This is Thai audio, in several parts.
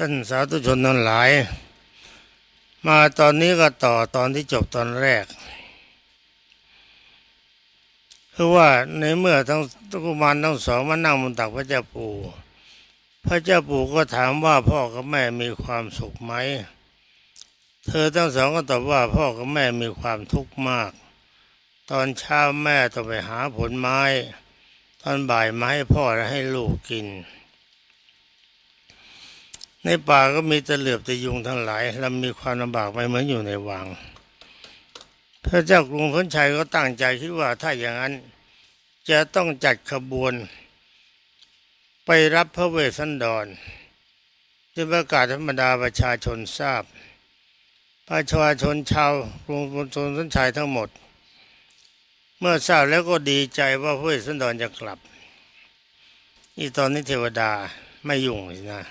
ท่านสาธุชนทั้งหลาย มาตอนนี้ก็ต่อตอนที่จบตอนแรกคือว่าในเมื่อทั้งกุมารทั้งสองมานั่งบนตักพระเจ้าปู่ พระเจ้าปู่ก็ถามว่าพ่อกับแม่มีความสุขไหม เธอทั้งสองก็ตอบว่าพ่อกับแม่มีความทุกข์มาก ตอนเช้าแม่ต้องไปหาผลไม้ ตอนบ่ายมาให้พ่อและให้ลูกกิน ในป่าก็มีตะเหลือบตะยุงทั้งหลายและมีความลำบากไม่เหมือนอยู่ในวัง พระเจ้ากรุงพนชัยก็ตั้งใจคิดว่าถ้าอย่างนั้น จะต้องจัดขบวน ไปรับพระเวสสันดรจะประกาศธรรมดาประชาชนทราบ ประชาชนชาวกรุงพนชัยทั้งหมด เมื่อทราบแล้วก็ดีใจว่าพระเวสสันดรจะกลับอีตอนนี้เทวดาไม่ยุ่งเลยนะ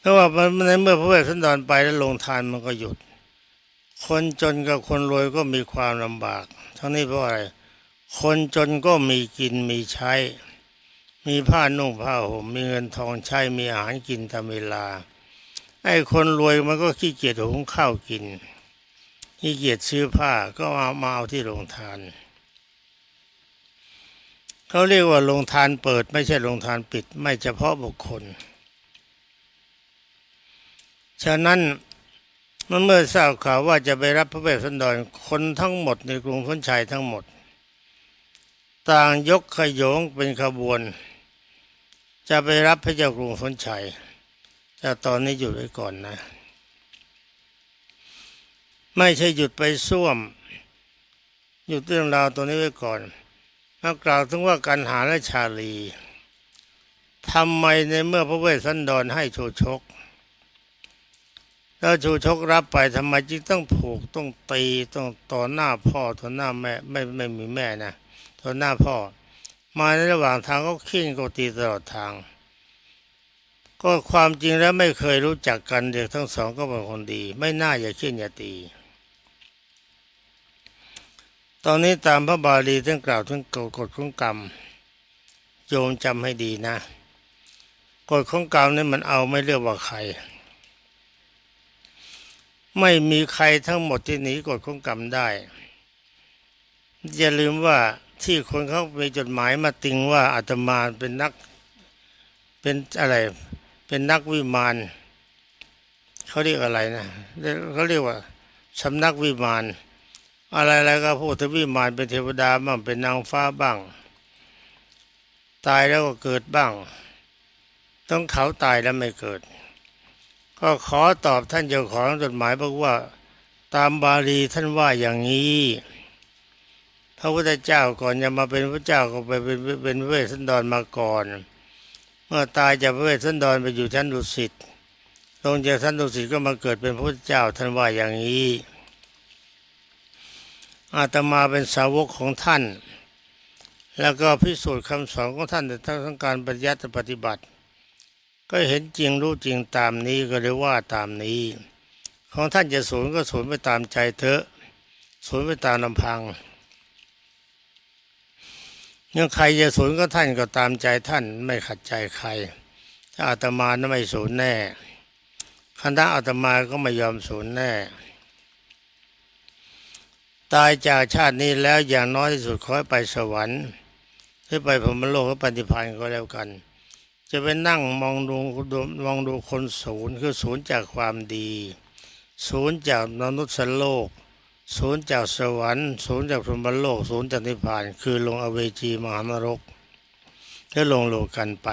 เพราะว่ามันในเมื่อพระเวสสันดรไปแล้วลงทานมันก็หยุด คนจนกับคนรวยก็มีความลำบาก ทั้งนี้เพราะอะไร คนจนก็มีกินมีใช้ มีผ้านุ่งผ้าห่มมีเงินทองใช้มีอาหารกินตามเวลา ไอ้คนรวยมันก็ขี้เกียจหุงข้าวกินขี้เกียจซื้อผ้าก็เอามาเอาที่โรงทานเขาเรียกว่าโรงทานเปิดไม่ใช่โรงทานปิด ไม่เฉพาะบุคคล ฉะนั้นเมื่อเมื่อทราบข่าวว่าจะไปรับพระเวสสันดรคนทั้งหมดในกรุงพ้นชัยทั้งหมด ต่างยกขยงเป็นขบวน จะไปรับพระเจ้ากรุงพ้นชัยแต่ตอนนี้หยุดไว้ก่อนนะ ไม่ใช่หยุดไปส้วม หยุดเรื่องราวตัวนี้ไว้ก่อนมากล่าวถึงว่าการหาและชาลีทำไมในเมื่อพระเวสสันดรให้โชชก แล้วชูชกรับไปทำไมจึงต้องผูกต้องตีต้องต่อหน้าพ่อต่อหน้าแม่ไม่ไม่มีแม่นะต่อหน้าพ่อ มาในระหว่างทางก็ขิ้งก็ตีตลอดทาง ก็ความจริงแล้วไม่เคยรู้จักกันเด็กทั้งสองก็เป็นคนดี ไม่น่าอย่าขิ้นอย่าตี ตอนนี้ตามพระบาลีท่านกล่าวถึงกฎของกรรม โยมจำให้ดีนะกฎของกรรมนี่มันเอาไม่เลือกว่าใคร ไม่มีใครทั้งหมดที่หนีกฎของกรรมได้ อย่าลืมว่าที่คนเขามีจดหมายมาติงว่าอาตมาเป็นนักเป็นอะไร เป็นนักวิมานเขาเรียกอะไรนะเขาเรียกว่าสำนักวิมาน อะไรๆก็พูดถึงวิมานเป็นเทวดาบ้างเป็นนางฟ้าบ้าง ตายแล้วก็เกิดบ้าง ต้องเขาตายแล้วไม่เกิด ก็ขอตอบท่านเจ้าของจดหมายบอกว่า ตามบาลีท่านว่าอย่างนี้พระพุทธเจ้าก่อนจะมาเป็นพระเจ้าก็ไปเป็นเป็นเวสสันดรมาก่อน เมื่อตายจากพระเวสสันดรไปอยู่ชั้นดุสิตลงจากชั้นดุสิตก็มาเกิดเป็นพระพุทธเจ้าท่านว่าอย่างนี้ อาตมาเป็นสาวกของท่าน แล้วก็พิสูจน์คำสอนของท่านในทั้งการปฏิยัติปฏิบัติ ก็เห็นจริงรู้จริงตามนี้ก็เลยว่าตามนี้ ของท่านจะสูญก็สูญไปตามใจเถอะสูญไปตามลำพังยังใครจะสูญก็ท่านก็ตามใจท่านไม่ขัดใจใคร ถ้าอาตมาไม่สูญแน่คณะอาตมาก็ไม่ยอมสูญแน่ ตายจากชาตินี้แล้วอย่างน้อยที่สุดขอให้ไปสวรรค์หรือไปพรหมโลกหรือปฏิพันธ์ก็แล้วกัน จะไปนั่งมองดูมองดูคนศูนย์คือศูนย์จากความดี ศูนย์จากมนุษย์โลก ศูนย์จากสวรรค์ ศูนย์จากพรหมโลก ศูนย์จากนิพพาน คือลงอเวจีมหานรกแล้วลงโลกกันไป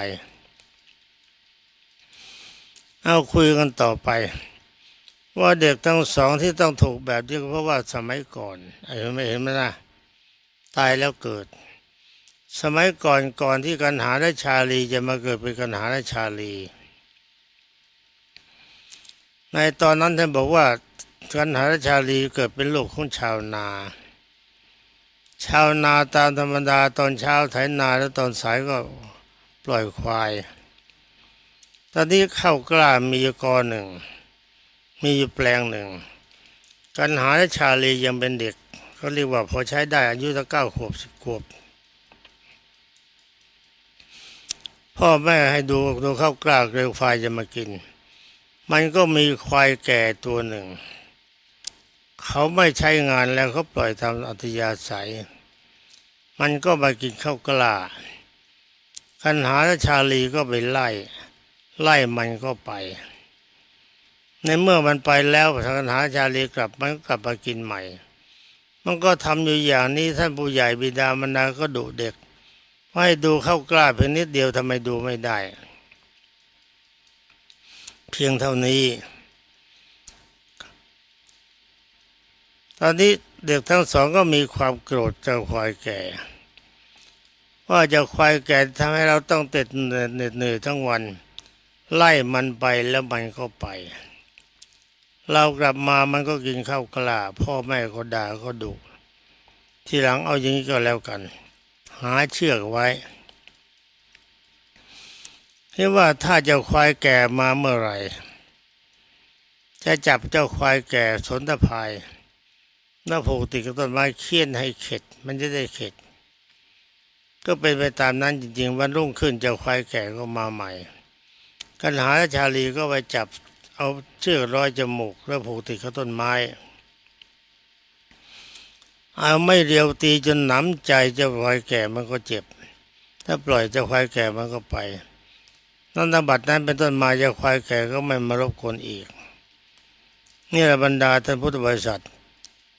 เอาคุยกันต่อไป ว่าเด็กทั้งสองที่ต้องถูกแบบนี้ก็เพราะว่าสมัยก่อนไอ้ไม่เห็นไหมนะตายแล้วเกิด สมัยก่อนก่อนที่กันหาและชาลีจะมาเกิดเป็นกันหาและชาลี ในตอนนั้นท่านบอกว่ากันหาและชาลีเกิดเป็นลูกของชาวนา ชาวนาตามธรรมดาตอนเช้าไถนาแล้วตอนสายก็ปล่อยควาย ตอนนี้เข้ากล้ามีอยู่กอหนึ่ง มีอยู่แปลงหนึ่ง กันหาและชาลียังเป็นเด็กเขาเรียกว่าพอใช้ได้อายุตั้งเก้าขวบสิบขวบ พ่อแม่ให้ดูดูข้าวกล้าเกลียวควายจะมากิน มันก็มีควายแก่ตัวหนึ่ง เขาไม่ใช้งานแล้วเขาปล่อยทำอัธยาศัย มันก็มากินข้าวกล้าคันหาและชาลีก็ไปไล่ ไล่มันก็ไป ในเมื่อมันไปแล้วคันหาชาลีกลับมันก็กลับมากินใหม่ มันก็ทำอยู่อย่างนี้ท่านผู้ใหญ่บิดามารดาก็ดุเด็ก ให้ดูเข้ากล้าเพียงนิดเดียวทำไมดูไม่ได้ เพียงเท่านี้ ตอนนี้เด็กทั้งสองก็มีความโกรธเจ้าควายแก่ ว่าเจ้าควายแก่ทำให้เราต้องเต็ดเหน็ดเหนื่อยทั้งวัน ไล่มันไปแล้วมันก็ไป เรากลับมามันก็กินข้าวกล้า พ่อแม่ก็ด่าก็ดุทีหลังเอาอย่างนี้ก็แล้วกัน หาเชือกไว้ที่ว่าถ้าเจ้าควายแก่มาเมื่อไหร่ จะจับเจ้าควายแก่สนตะพายหน้าผูกติดกับต้นไม้เคี่ยนให้เข็ด มันจะได้เข็ด ก็เป็นไปตามนั้นจริงๆ วันรุ่งขึ้นเจ้าควายแก่ก็มาใหม่กันหาชาลีก็ไปจับเอาเชือกร้อยจมูกแล้วผูกติดกับต้นไม้ เอาไม่เรียวตีจนหนำใจจ้าควายแก่มันก็เจ็บ ถ้าปล่อยจ้าควายแก่มันก็ไปนั่นตบัดนั้นเป็นต้นมาจ้าควายแก่ก็ไม่มารบกวนอีก นี่แหละบรรดาท่านพุทธบริษัท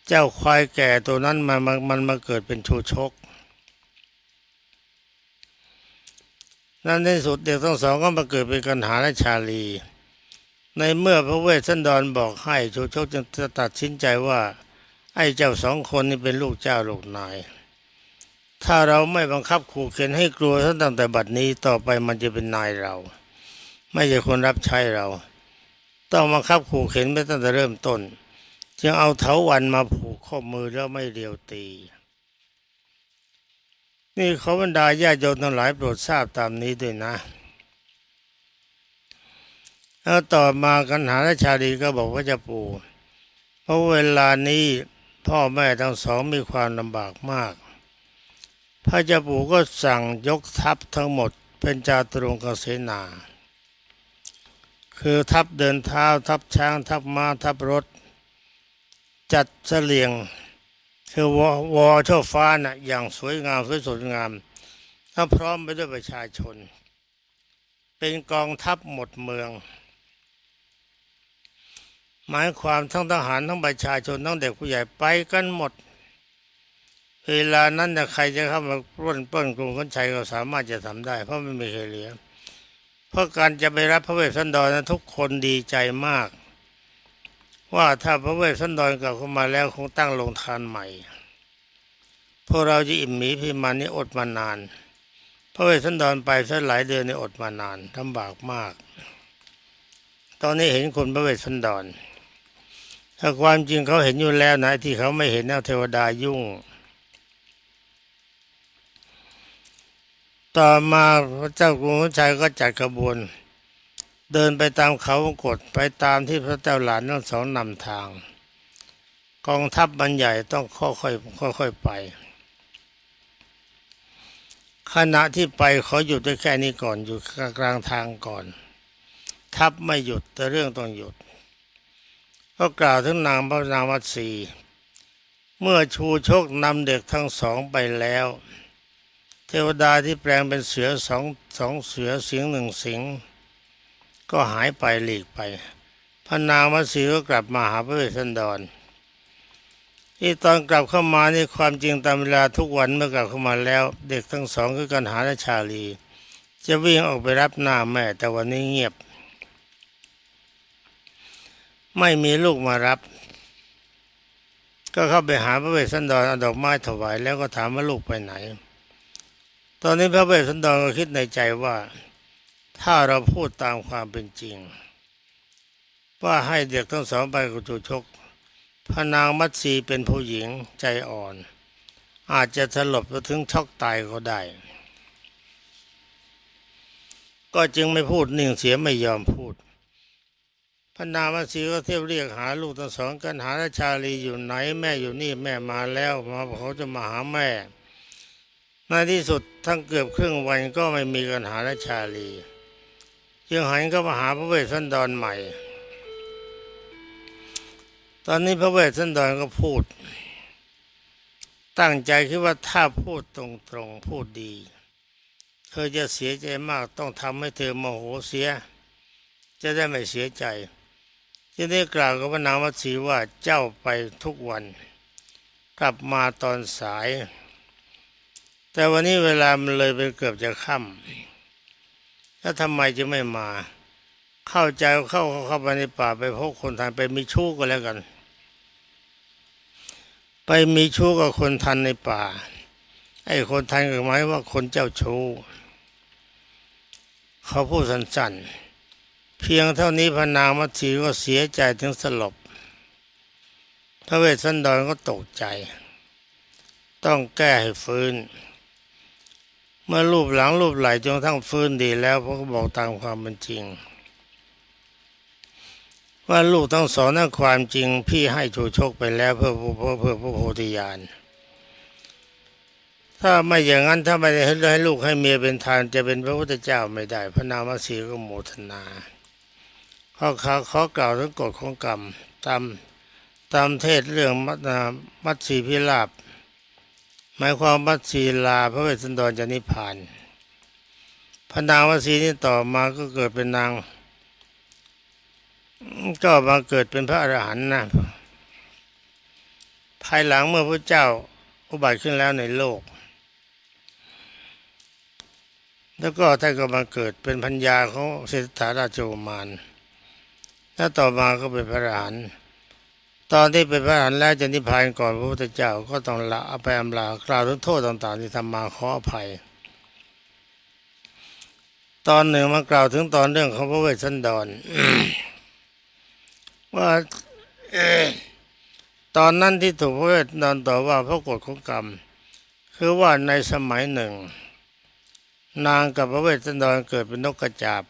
เจ้าควายแก่ตัวนั้นมันมันมันมาเกิดเป็นชูชก นั่นในสุดเด็กทั้งสองก็มาเกิดเป็นกันหาและชาลี ในเมื่อพระเวสสันดรบอกให้ชูชกจึงจะตัดสินใจว่า ไอ้เจ้าสองคนนี้เป็นลูกเจ้าลูกนาย ถ้าเราไม่บังคับขู่เข็นให้กลัวท่านตั้งแต่บัดนี้ต่อไปมันจะเป็นนายเรา ไม่ใช่คนรับใช้เรา ต้องบังคับขู่เข็นไปตั้งแต่เริ่มต้น จึงเอาเถาวันมาผูกข้อมือแล้วไม่เรียวตี นี่เขาบรรดาญาโยมทั้งหลายโปรดทราบตามนี้ด้วยนะแล้วต่อมากันหาและชาลีก็บอกว่าจะปู่เพราะเวลานี้ พ่อแม่ทั้งสองมีความลำบากมาก พระเจ้าปู่ก็สั่งยกทัพทั้งหมดเป็นจาตุรงกเสนา คือทัพเดินเท้าทัพช้างทัพม้าทัพรถ จัดเสลียงคือวอวอช่อฟ้าน่ะอย่างสวยงามสวยสดงามถ้าพร้อมไปด้วยประชาชน เป็นกองทัพหมดเมือง หมายความทั้งทหารทั้งประชาชนทั้งเด็กผู้ใหญ่ไปกันหมด เวลานั้นน่ะใครจะเข้ามาปล้นปล้นกรุงคนชัยก็สามารถจะทำได้ เพราะไม่มีใครเหลือเพราะการจะไปรับพระเวสสันดรนั้นทุกคนดีใจมาก ว่าถ้าพระเวสสันดรกลับเข้ามาแล้วคงตั้งโรงทานใหม่พวกเราจะอิ่มหมีพิมานนี่อดมานาน พระเวสสันดรไปสักหลายเดือนนี่อดมานานลำบากมาก ตอนนี้เห็นคนพระเวสสันดร ถ้าความจริงเขาเห็นอยู่แล้วนะที่เขาไม่เห็นเอาเทวดายุ่ง ต่อมาพระเจ้ากรุงชัยก็จัดขบวน เดินไปตามเขาวงกฏไปตามที่พระเจ้าหลานทั้งสองนำทาง กองทัพมันใหญ่ต้องค่อยๆค่อยๆไป ขณะที่ไปขอหยุดได้แค่นี้ก่อนอยู่กลางทางก่อน ทัพไม่หยุดแต่เรื่องต้องหยุด ก็กล่าวถึงนางพระนางวัดสีเมื่อชูชกนำเด็กทั้งสองไปแล้ว เทวดาที่แปลงเป็นเสือสองสองเสือสิงหนึ่งสิง ก็หายไปหลีกไป พระนางมัสีก็กลับมาหาพระเวสสันดรที่ตอนกลับเข้ามานี่ความจริงตามเวลาทุกวันเมื่อกลับเข้ามาแล้ว เด็กทั้งสองคือกันหาและชาลี จะวิ่งออกไปรับหน้าแม่แต่วันนี้เงียบ ไม่มีลูกมารับ ก็เข้าไปหาพระเวสสันดรเอาดอกไม้ถวายแล้วก็ถามว่าลูกไปไหน ตอนนี้พระเวสสันดรก็คิดในใจว่า ถ้าเราพูดตามความเป็นจริง ว่าให้เด็กทั้งสองไปกับจูชกพระนางมัตสีเป็นผู้หญิงใจอ่อน อาจจะสลบไปถึงช็อกตายก็ได้ ก็จึงไม่พูดนิ่งเสียไม่ยอมพูด พระนามสีก็เที่ยวเรียกหาลูกทั้งสองกันหาราชาลีอยู่ไหนแม่อยู่นี่แม่มาแล้วมาเขาจะมาหาแม่ ในที่สุดทั้งเกือบครึ่งวันก็ไม่มีกันหาและชาลี จึงหันก็มาหาพระเวสสันดรใหม่ ตอนนี้พระเวสสันดรก็พูด ตั้งใจคิดว่าถ้าพูดตรงๆพูดดี เธอจะเสียใจมากต้องทำให้เธอโมโหเสีย จะได้ไม่เสียใจ จึงได้กล่าวกับพระนางมัตสีว่าเจ้าไปทุกวัน กลับมาตอนสาย แต่วันนี้เวลามันเลยไปเกือบจะค่ำแล้วทำไมจะไม่มา เข้าใจเข้าเข้าไปในป่าไปพบคนทันไปมีชู้ก็แล้วกัน ไปมีชู้กับคนทันในป่าไอ้คนทันก็หมายว่าคนเจ้าชู้เขาพูดสั้นๆ เพียงเท่านี้พระนางมัตสีก็เสียใจถึงสลบ พระเวสสันดรก็ตกใจ ต้องแก้ให้ฟื้น เมื่อรูปหลังรูปไหลจนทั้งฟื้นดีแล้วพระก็บอกตามความเป็นจริง ว่าลูกต้องสอนนั้นความจริงพี่ให้ชูชกไปแล้วเพื่อเพื่อเพื่อพระโพธิญาณถ้าไม่อย่างนั้นถ้าไม่ได้ให้ลูกให้เมียเป็นทานจะเป็นพระพุทธเจ้าไม่ได้ พระนางมัตสีก็โมทนา ขาเขาเขากล่าวถึงกฎของกรรมตามตามเทศเรื่องมัตนามัตสีพิราบหมายความมัตสีลาพระเวสสันดรจะนิพพานพระนางมัตสีนี่ต่อมาก็เกิดเป็นนาง ก็มาเกิดเป็นพระอรหันต์นะภายหลังเมื่อพระเจ้าอุบัติขึ้นแล้วในโลก แล้วก็ท่านก็มาเกิดเป็นพัญญาของเศรษฐาราชโอมาน แล้วต่อมาก็เป็นพระอรหันต์ตอนที่เป็นพระอรหันต์แล้วจะนิพพานก่อนพระพุทธเจ้าก็ต้องละอภัยอำลากล่าวถึงโทษต่าง ๆ ที่ทำมาขออภัย ตอนหนึ่งมากล่าวถึงตอนเรื่องของพระเวสสันดรว่าตอนนั้นที่ถูกพระเวสสันดรต่อว่าเพราะกฎของกรรม คือว่าในสมัยหนึ่ง นางกับพระเวสสันดรเกิดเป็นนกกระจาบ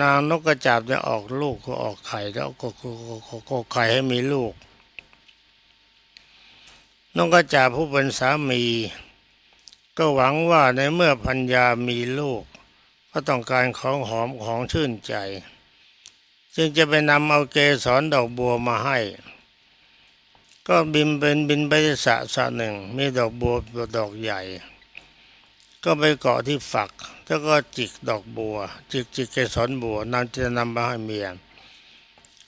นางนกกระจาบเนี่ยออกลูกก็ออกไข่แล้วก็ก็ก็ก็ก็ไข่ให้มีลูก นกกระจาบผู้เป็นสามี ก็หวังว่าในเมื่อพัญญามีลูก ก็ต้องการของหอมของชื่นใจ จึงจะไปนำเอาเกสรดอกบัวมาให้ ก็บินเป็นบินไปที่สระสระหนึ่ง มีดอกบัวดอกใหญ่ ก็ไปเกาะที่ฝัก แล้วก็จิกดอกบัว จิกจิกเกสรบัวนำจะนำมาให้เมีย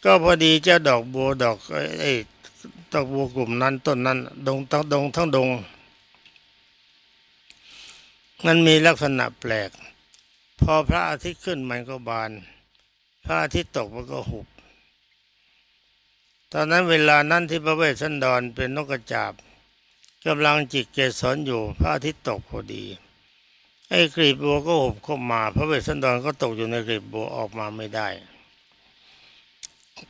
ก็พอดีเจ้าดอกบัวดอกไอ้ไอ้ดอกบัวกลุ่มนั้นต้นนั้น ดงทั้งดงทั้งดง มันมีลักษณะแปลก พอพระอาทิตย์ขึ้นมันก็บาน พระอาทิตย์ตกมันก็หุบ ตอนนั้นเวลานั้นที่พระเวสสันดรเป็นนกกระจาบกำลังจิกเกสรอยู่พระอาทิตย์ตกพอดี ไอ้กลีบบัวก็หุบเข้ามา พระเวสสันดรก็ตกอยู่ในกลีบบัวออกมาไม่ได้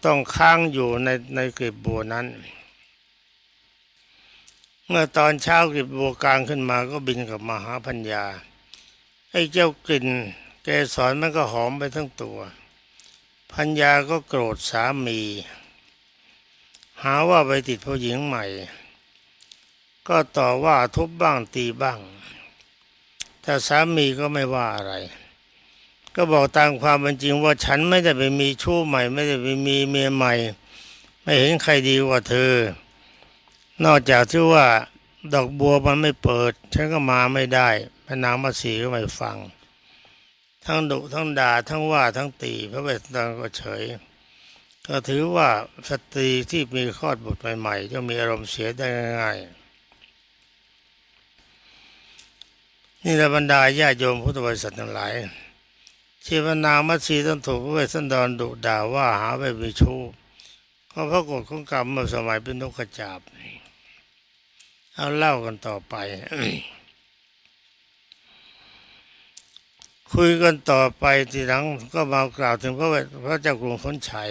ต้องค้างอยู่ในในกลีบบัวนั้น เมื่อตอนเช้ากลีบบัวกลางขึ้นมาก็บินกลับมาหาพัญญาไอ้เจ้ากลิ่นเกสรมันก็หอมไปทั้งตัว พัญญาก็โกรธสามี หาว่าไปติดผู้หญิงใหม่ ก็ต่อว่าทุบบ้างตีบ้าง แต่สามีก็ไม่ว่าอะไร ก็บอกตามความเป็นจริงว่าฉันไม่ได้ไปมีชู้ใหม่ ไม่ได้ไปมีเมียใหม่ ไม่เห็นใครดีกว่าเธอ นอกจากที่ว่าดอกบัวมันไม่เปิด ฉันก็มาไม่ได้พระนางมาสีก็ไม่ฟัง ทั้งดุทั้งด่าทั้งว่าทั้งตีพระเวสสันดรก็เฉย ก็ถือว่าสตรีที่มีคลอดบุตรใหม่ๆจะมีอารมณ์เสียได้ง่ายๆ นี่แหละบรรดาญาโยมพุทธบริษัททั้งหลายที่พระนางมัตสีต้องถูกพระเวสสันดรดุด่าว่าหาไปมีชู้ก็เพราะกฎของกรรมเมื่อสมัยเป็นนกกระจาบ เอาเล่ากันต่อไป คุยกันต่อไปทีหลังก็มากล่าวถึงพระเพระเจ้ากรุงพ้นชัย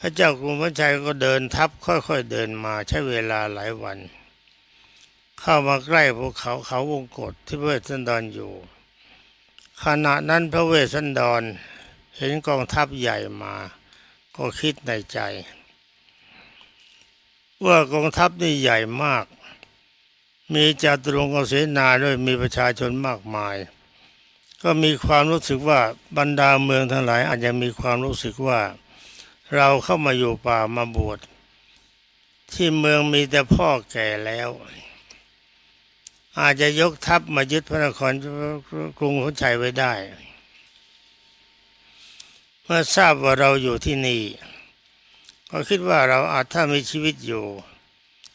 พระเจ้ากรุงพ้นชัยก็เดินทับค่อยๆเดินมาใช้เวลาหลายวัน เข้ามาใกล้ภูเขาเขาวงกฏที่พระเวสสันดรอยู่ ขณะนั้นพระเวสสันดรเห็นกองทัพใหญ่มา ก็คิดในใจ ว่ากองทัพนี่ใหญ่มาก มีจาตุรงค์เกษนาด้วยมีประชาชนมากมาย ก็มีความรู้สึกว่าบรรดาเมืองทั้งหลาย อาจจะมีความรู้สึกว่า เราเข้ามาอยู่ป่ามาบวชที่เมืองมีแต่พ่อแก่แล้ว อาจจะยกทัพมายึดพระนครกรุงพนชัยไว้ได้ เมื่อทราบว่าเราอยู่ที่นี่ ก็คิดว่าเราอาจถ้ามีชีวิตอยู่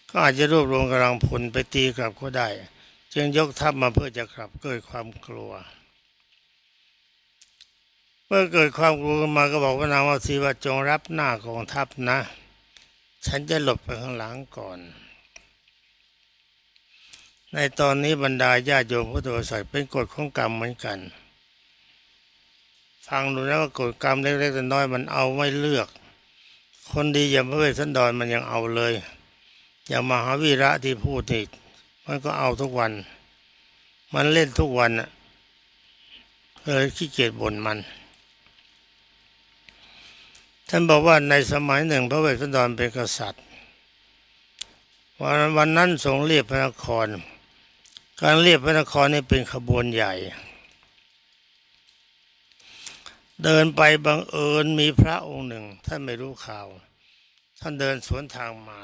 ก็อาจจะรวบรวมกำลังพลไปตีกลับก็ได้ จึงยกทัพมาเพื่อจะกลับเกิดความกลัว เมื่อเกิดความกลัวมาก็บอกพระนางวสีว่าจงรับหน้ากองทัพนะ ฉันจะหลบไปข้างหลังก่อน ในตอนนี้บรรดาญาโยมพุทธบริษัทเป็นกฎของกรรมเหมือนกัน ฟังดูแล้วว่ากฎกรรมเล็กๆน้อยๆมันเอาไม่เลือก คนดีอย่างพระเวสสันดรมันยังเอาเลย อย่างมหาวีระที่พูดนี่มันก็เอาทุกวัน มันเล่นทุกวันน่ะเลยขี้เกียจบ่นมัน ท่านบอกว่าในสมัยหนึ่ง พระเวสสันดรเป็นกษัตริย์วันวันนั้นทรงเรียบพระนคร การเรียบพระนครนี่เป็นขบวนใหญ่ เดินไปบังเอิญมีพระองค์หนึ่ง ท่านไม่รู้ข่าว ท่านเดินสวนทางมา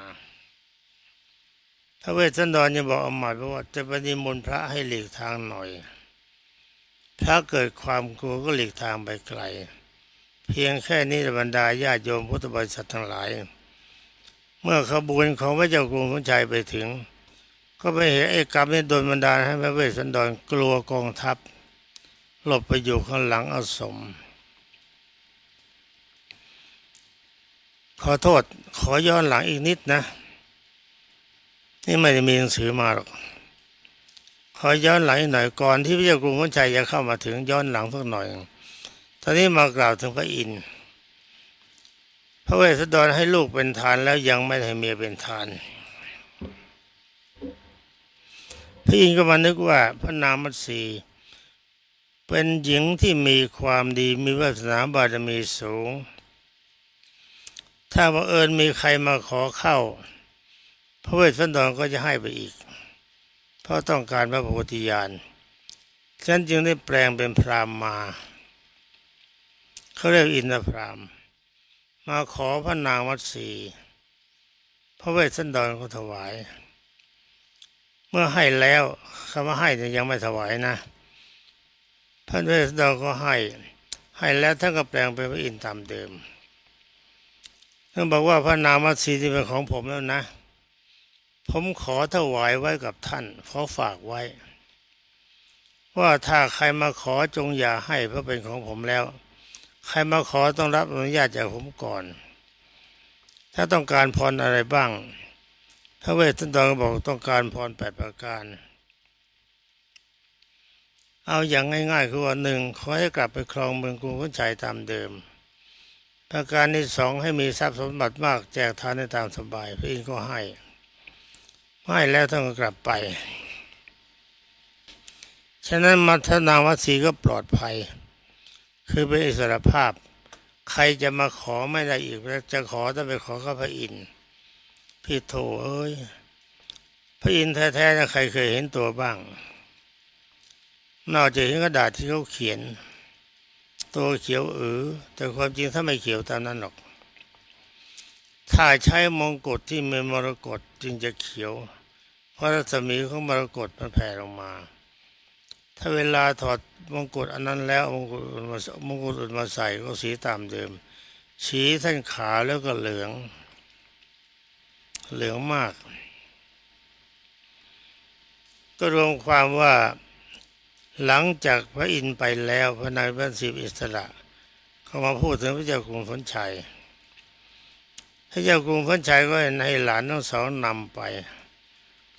พระเวสสันดรยังบอกอมาตย์ว่าจะปนิมนพระให้หลีกทางหน่อย พระเกิดความกลัวก็หลีกทางไปไกล เพียงแค่นี้บรรดาญาติโยมพุทธบริษัททั้งหลาย เมื่อขบวนของพระเจ้ากรุงพระชัยไปถึง ก็ไปเห็นไอ้กรรมนี่โดนบันดาลให้พระเวสสันดรกลัวกองทัพ หลบไปอยู่ข้างหลังอาสม ขอโทษขอย้อนหลังอีกนิดนะ นี่ไม่ได้มีหนังสือมาหรอก ขอย้อนหลังหน่อยก่อนที่พระเจ้ากรุงพระชัยจะเข้ามาถึงย้อนหลังสักหน่อย ตอนนี้มากล่าวถึงพระอินทร์พระเวสสันดรให้ลูกเป็นทานแล้วยังไม่ให้เมียเป็นทาน พระอินทร์ก็มานึกว่าพระนางมัตสีเป็นหญิงที่มีความดีมีวาสนาบารมีสูง ถ้าบังเอิญมีใครมาขอเข้า พระเวสสันดรก็จะให้ไปอีก เพราะต้องการพระโพธิญาณฉันจึงได้แปลงเป็นพรามมา เขาเรียกอินทพรามณ์มาขอพระนางมัตสีพระเวสสันดรก็ถวาย เมื่อให้แล้วคำว่าให้เนี่ยังไม่ถวายนะพระเวสสันดรก็ให้ ให้แล้วท่านก็แปลงเป็นพระอินทร์ตามเดิมท่านบอกว่าพระนามัตสีที่เป็นของผมแล้วนะ ผมขอถวายไว้กับท่านขอฝากไว้ ว่าถ้าใครมาขอจงอย่าให้เพราะเป็นของผมแล้ว ใครมาขอต้องรับอนุญาตจากผมก่อน ถ้าต้องการพรอะไรบ้าง พระเวสสันดรก็บอกต้องการพรแปดประการ เอาอย่างง่ายๆคือว่าหนึ่งขอให้กลับไปครองเมืองกรุงพุนชัยตามเดิม ประการที่สองให้มีทรัพย์สมบัติมากแจกทานได้ตามสบายพระอินทร์ก็ให้ให้แล้วท่านก็กลับไป ฉะนั้นมัทนาวัสีก็ปลอดภัย คือเป็นอิสรภาพ ใครจะมาขอไม่ได้อีกจะขอต้องไปขอกับพระอินทร์ พี่โถเอ้ยพระอินทร์แท้ๆนะใครเคยเห็นตัวบ้าง นอกจากเห็นกระดาษที่เขาเขียน ตัวเขียวเออแต่ความจริงถ้าไม่เขียวตามนั้นหรอก ถ้าใช้มงกุฎที่เป็นมรกตจึงจะเขียว เพราะรัศมีของมรกตมันแผ่ลงมา ถ้าเวลาถอดมงกุฎอันนั้นแล้วมงกุฎมามงกุฎอื่นมาใส่ก็สีตามเดิมสีท่านขาวแล้วก็เหลือง เหลืองมาก ก็รวมความว่าหลังจากพระอินทร์ไปแล้วพระนายพระศิบอิสระ เขามาพูดถึงพระเจ้ากรุงพนชัยพระเจ้ากรุงพนชัยก็ให้หลานทั้งสองนำไป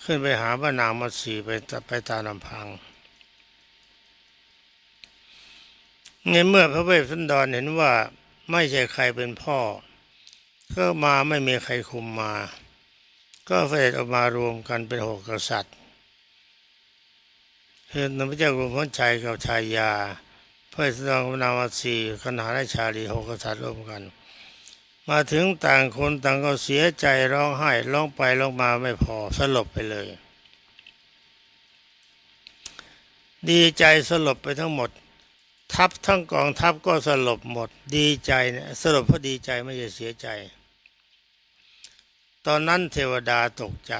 ขึ้นไปหาพระนางมัตสีไปไปตามลำพังในเมื่อพระเวสสันดรเห็นว่าไม่ใช่ใครเป็นพ่อ ก็มาไม่มีใครคุมมา ก็เสด็จออกมารวมกันเป็นหกกษัตริย์คือพระเจ้ากรุงพนชัยกับชายยาพระเวสนดรกับนามสีคณหาราชาลีหกกษัตริย์ร่วมกัน มาถึงต่างคนต่างก็เสียใจร้องไห้ร้องไปร้องมาไม่พอสลบไปเลย ดีใจสลบไปทั้งหมด ทัพทั้งกองทัพก็สลบหมด ดีใจเนี่ยสลบเพราะดีใจไม่ใช่เสียใจ ตอนนั้นเทวดาตกใจ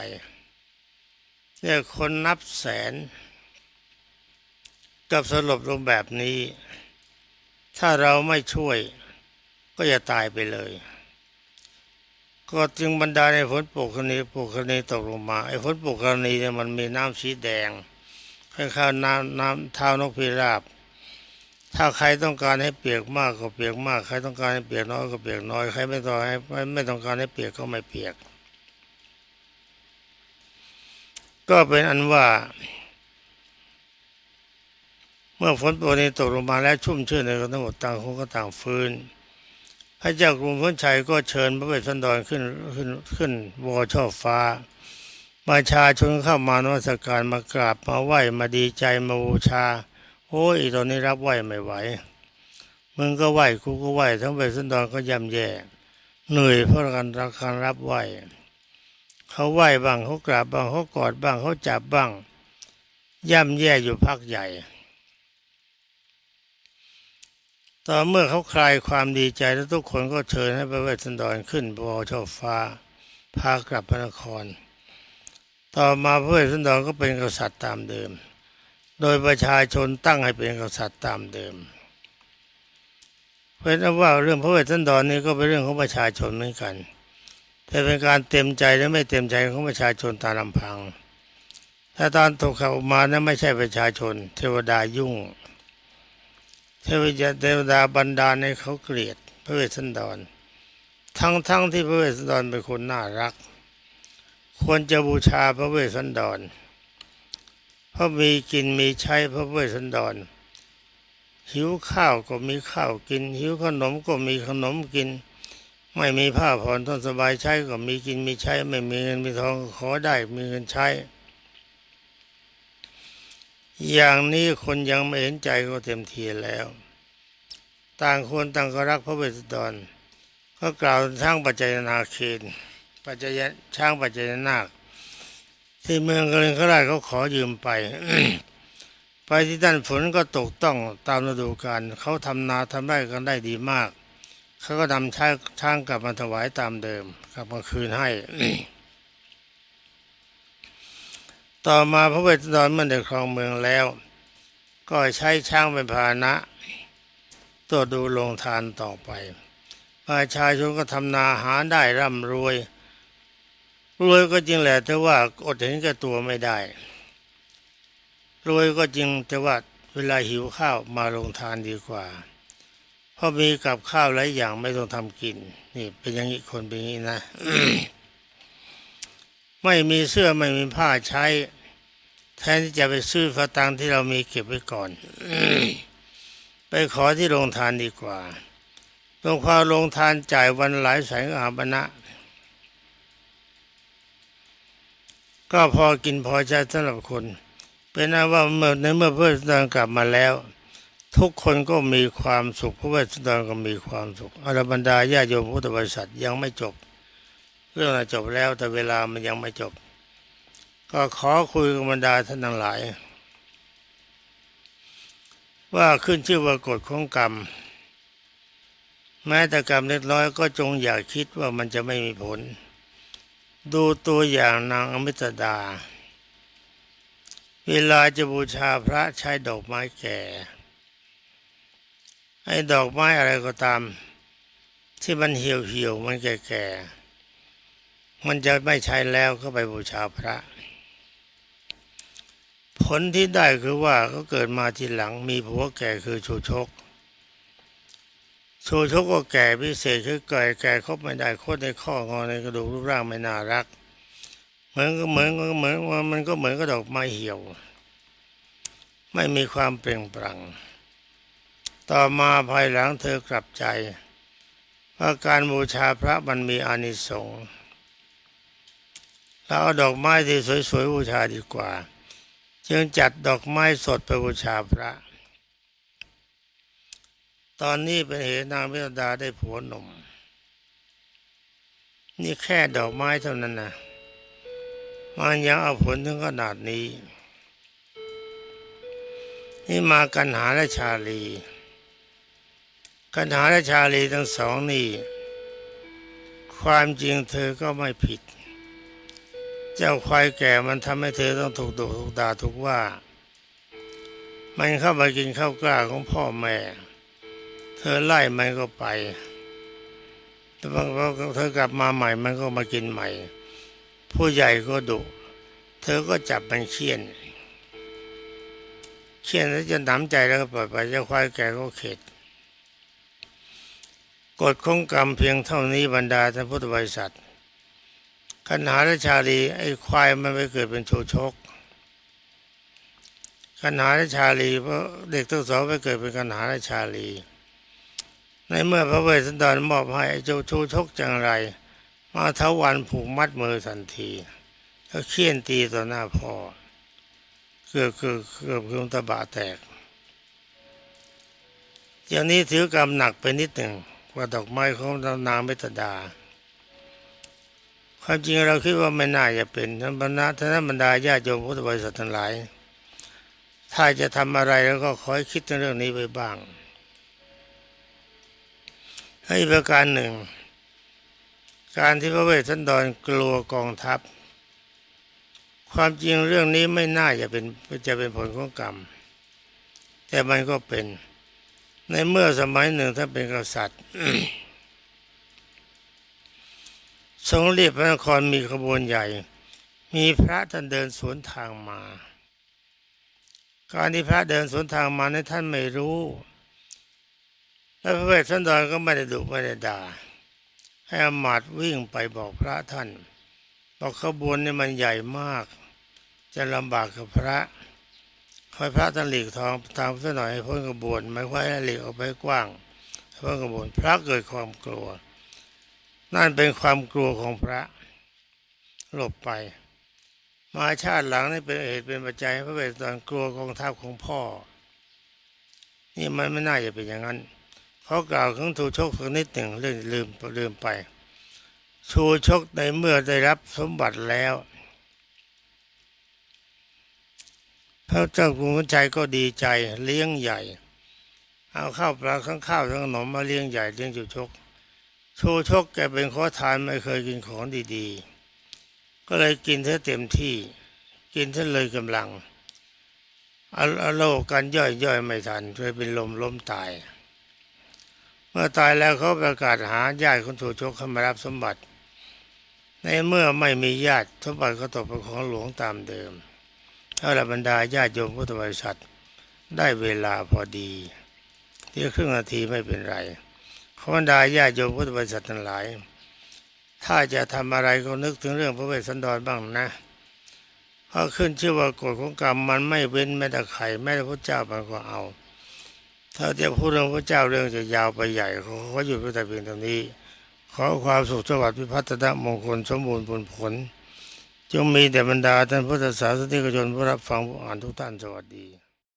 เนี่ยคนนับแสน กับสลบลงแบบนี้ ถ้าเราไม่ช่วยก็จะตายไปเลย ก็จึงบรรดาในฝนปกคณีปกคณีตกลงมาไอ้ฝนปกคณีเนี่ยมันมีน้ำสีแดงคล้ายๆน้ำน้ำเท้านกพิราบ ถ้าใครต้องการให้เปียกมากก็เปียกมาก ใครต้องการให้เปียกน้อยก็เปียกน้อย ใครไม่ต้องให้ไม่ไม่ต้องการให้เปียกก็ไม่เปียก ก็เป็นอันว่า เมื่อฝนปกนี้ตกลงมาแล้วชุ่มชื่นในกันทั้งหมดต่างคนก็ต่างฟื้นพระเจ้ากรุงพ้นชัยก็เชิญพระเวสสันดรขึ้นขึ้นขึ้นวอช่อฟ้าประชาชนเข้ามานมัสการมากราบมาไหว้มาดีใจมาบูชาโอ้ยตอนนี้รับไหว้ไม่ไหวมึงก็ไหว้กูก็ไหว้ทั้งเวสสันดรก็ย่ำแย่เหนื่อยเพราะการรักการรับไหว้ เขาไหว้บ้างเขากราบบ้างเขากอดบ้างเขาจับบ้าง ย่ำแย่อยู่พักใหญ่ ต่อเมื่อเขาคลายความดีใจแล้วทุกคนก็เชิญให้พระเวสสันดรขึ้นบอชอฟ้า พากลับพระนคร ต่อมาพระเวสสันดรก็เป็นกษัตริย์ตามเดิม โดยประชาชนตั้งให้เป็นกษัตริย์ตามเดิม เพราะนั้นว่าเรื่องพระเวสสันดรนี้ก็เป็นเรื่องของประชาชนเหมือนกัน แต่เป็นการเต็มใจและไม่เต็มใจของประชาชนตามลำพัง ถ้าตอนตกข่าวมานั้นไม่ใช่ประชาชน เทวดายุ่ง เทวดาเทวดาบันดาให้เขาเกลียดพระเวสสันดร ทั้งทั้งที่พระเวสสันดรเป็นคนน่ารัก ควรจะบูชาพระเวสสันดร เพราะมีกินมีใช้พระเวสสันดร หิวข้าวก็มีข้าวกิน หิวขนมก็มีขนมกิน ไม่มีผ้าผ่อนต้องสบายใช้ก็มีกินมีใช้ ไม่มีเงินมีทองขอได้มีเงินใช้ อย่างนี้คนยังไม่เห็นใจก็เต็มทีแล้ว ต่างคนต่างก็รักพระเวสสันดรก็กล่าวช่างปัจจัยนาเคนปัจจัยช่างปัจจัยนาค ที่เมืองกลิงขราชเขาขอยืมไปไปที่ด้านฝนก็ตกต้องตามฤดูกาลเขาทำนาทำไร่กันได้ดีมาก เขาก็นำช้างช้างกลับมาถวายตามเดิมกลับมาคืนให้ ต่อมาพระเวสสันดรเมื่อได้ครองเมืองแล้ว ก็ใช้ช้างเป็นพาหนะตัวดูลงทานต่อไป ประชาชนก็ทำนาหาได้ร่ำรวย รวยก็จริงแหละแต่ว่าอดเห็นแก่ตัวไม่ได้ รวยก็จริงแต่ว่าเวลาหิวข้าวมาลงทานดีกว่า ราะมีกับข้าวหลายอย่างไม่ต้องทำกิน นี่เป็นอย่างนี้คนเป็นอย่างนี้นะ ไม่มีเสื้อไม่มีผ้าใช้ แทนที่จะไปซื้อฟาตังที่เรามีเก็บไว้ก่อน ไปขอที่โรงทานดีกว่าลงความลงทานจ่ายวันหลายแสนอาบนะก็พอกินพอใช้สำหรับคน เป็นนั้นว่าเมื่อในเมื่อเวสสันกลับมาแล้ว ทุกคนก็มีความสุขพระเวสสันดรก็มีความสุขอรบรรดาญาโยมพุทธบริษัทยังไม่จบ เรื่องน่ะจบแล้วแต่เวลามันยังไม่จบ ก็ขอคุยกับบรรดาท่านทั้งหลาย ว่าขึ้นชื่อว่ากฎของกรรม แม้แต่กรรมเล็กน้อยก็จงอย่าคิดว่ามันจะไม่มีผล ดูตัวอย่างนางอมิตดา เวลาจะบูชาพระใช้ดอกไม้แก่ ไอ้ดอกไม้อะไรก็ตาม ที่มันเหี่ยวเหี่ยวๆมันแก่ๆมันจะไม่ใช้แล้วก็ไปบูชาพระ ผลที่ได้คือว่าเขาเกิดมาทีหลังมีผัวแก่คือชูชก ชูชกก็แก่พิเศษคือแก่แก่ครบไม่ได้โคตรในข้องอในกระดูกรูปร่างไม่น่ารัก เหมือนก็เหมือนก็เหมือนว่ามันก็เหมือนกับดอกไม้เหี่ยว ไม่มีความเปล่งปลั่ง ต่อมาภายหลังเธอกลับใจว่าการบูชาพระมันมีอานิสงส์เราเอาดอกไม้ที่สวยๆบูชาดีกว่า จึงจัดดอกไม้สดไปบูชาพระ ตอนนี้เป็นเหตุนางพิดาได้ผัวหนุ่ม นี่แค่ดอกไม้เท่านั้นนะมันยังเอาผลถึงขนาดนี้ นี่มากันหาและชาลี กันหาและชาลีทั้งสองนี่ ความจริงเธอก็ไม่ผิด เจ้าควายแก่มันทำให้เธอต้องถูกดุถูกด่าถูกว่า มันเข้ามากินข้าวกล้าของพ่อแม่ เธอไล่มันก็ไปแต่พอเธอกลับมาใหม่มันก็มากินใหม่ ผู้ใหญ่ก็ดุเธอก็จับมันเคี่ยนเคี่ยนแล้วจนหนำใจแล้วก็ปล่อยไปเจ้าควายแก่ก็เข็ด กฎของกรรมเพียงเท่านี้บรรดาท่านพุทธบริษัทขันหาและชาลีไอ้ควายมันไปเกิดเป็นโชชกขันหาและชาลีเพราะเด็กทั้งสองไปเกิดเป็นขันหาและชาลีในเมื่อพระเวสสันดรมอบให้ไอ้เจ้าโชชกจังไร มาเทวันผูกมัดมือทันทีแล้วเคี่ยนตีต่อหน้าพ่อเกือบเกือบเกือบคือตะบะแตกอย่างนี้ถือกรรมหนักไปนิดหนึ่ง ว่าดอกไม้ของนางเมตดาความจริงเราคิดว่าไม่น่าจะเป็นท่านบรรดาท่านบรรดาญาโยมพุทธบริษัททั้งหลาย ถ้าจะทำอะไรแล้วก็ขอให้คิดในเรื่องนี้ไว้บ้างให้ประการหนึ่ง การที่พระเวสสันดรกลัวกองทัพ ความจริงเรื่องนี้ไม่น่าจะเป็นจะเป็นผลของกรรม แต่มันก็เป็น ในเมื่อสมัยหนึ่งท่านเป็นกษัตริย์ทรงเรียบพระนครมีขบวนใหญ่ มีพระท่านเดินสวนทางมา การที่พระเดินสวนทางมาในท่านไม่รู้ และพระเวสสันดรก็ไม่ได้ดุไม่ได้ด่าให้อมาตวิ่งไปบอกพระท่าน บอกขบวนนี่มันใหญ่มาก จะลำบากกับพระ คอยพระท่านหลีกทางทางสักหน่อยให้พ้นขบวนไม่ค่อยให้หลีกออกไปกว้างให้พ้นขบวนพระเกิดความกลัว นั่นเป็นความกลัวของพระหลบไป มาชาติหลังนี่เป็นเหตุเป็นปัจจัยพระเวสสันดรกลัวกองทัพของพ่อ นี่มันไม่น่าจะเป็นอย่างนั้นเขากล่าวของทูชกสักนิดหนึ่งเรื่องลืมลืมไปชูชกในเมื่อได้รับสมบัติแล้ว พระเจ้ากรุงชัยก็ดีใจเลี้ยงใหญ่ เอาข้าวปลาข้างข้าวทั้งขนมมาเลี้ยงใหญ่เลี้ยงชูชกชูชกแกเป็นขอทานไม่เคยกินของดีๆ ก็เลยกินเท่เต็มที่ กินเท่เลยกำลังเอาโลกกันย่อยย่อยไม่ทันช่วยเป็นลมล้มตาย เมื่อตายแล้วเขาประกาศหาญาติของชูชกเข้ามารับสมบัติ ในเมื่อไม่มีญาติสมบัติก็ตกเป็นของหลวงตามเดิม ถ้าละบรรดาญาติโยมพุทธบริษัท ได้เวลาพอดีเที่ยครึ่งนาทีไม่เป็นไรขอบรรดาญาติโยมพุทธบริษัททั้งหลาย ถ้าจะทำอะไรก็นึกถึงเรื่องพระเวสสันดรบ้างนะเพราะขึ้นชื่อว่ากฎของกรรมมันไม่เว้นแม้แต่ไข่แม้แต่พระเจ้ามันก็เอา ถ้าจะพูดเรื่องพระเจ้าเรื่องจะยาวไปใหญ่ขอขอหยุดไว้แต่เพียงเท่านี้ ขอความสุขสวัสดิ์พิพัฒนมงคลสมบูรณ์ผลผล จงมีแต่บรรดาท่านพุทธศาสนิกชนผู้รับฟังผู้อ่านทุกท่านสวัสดี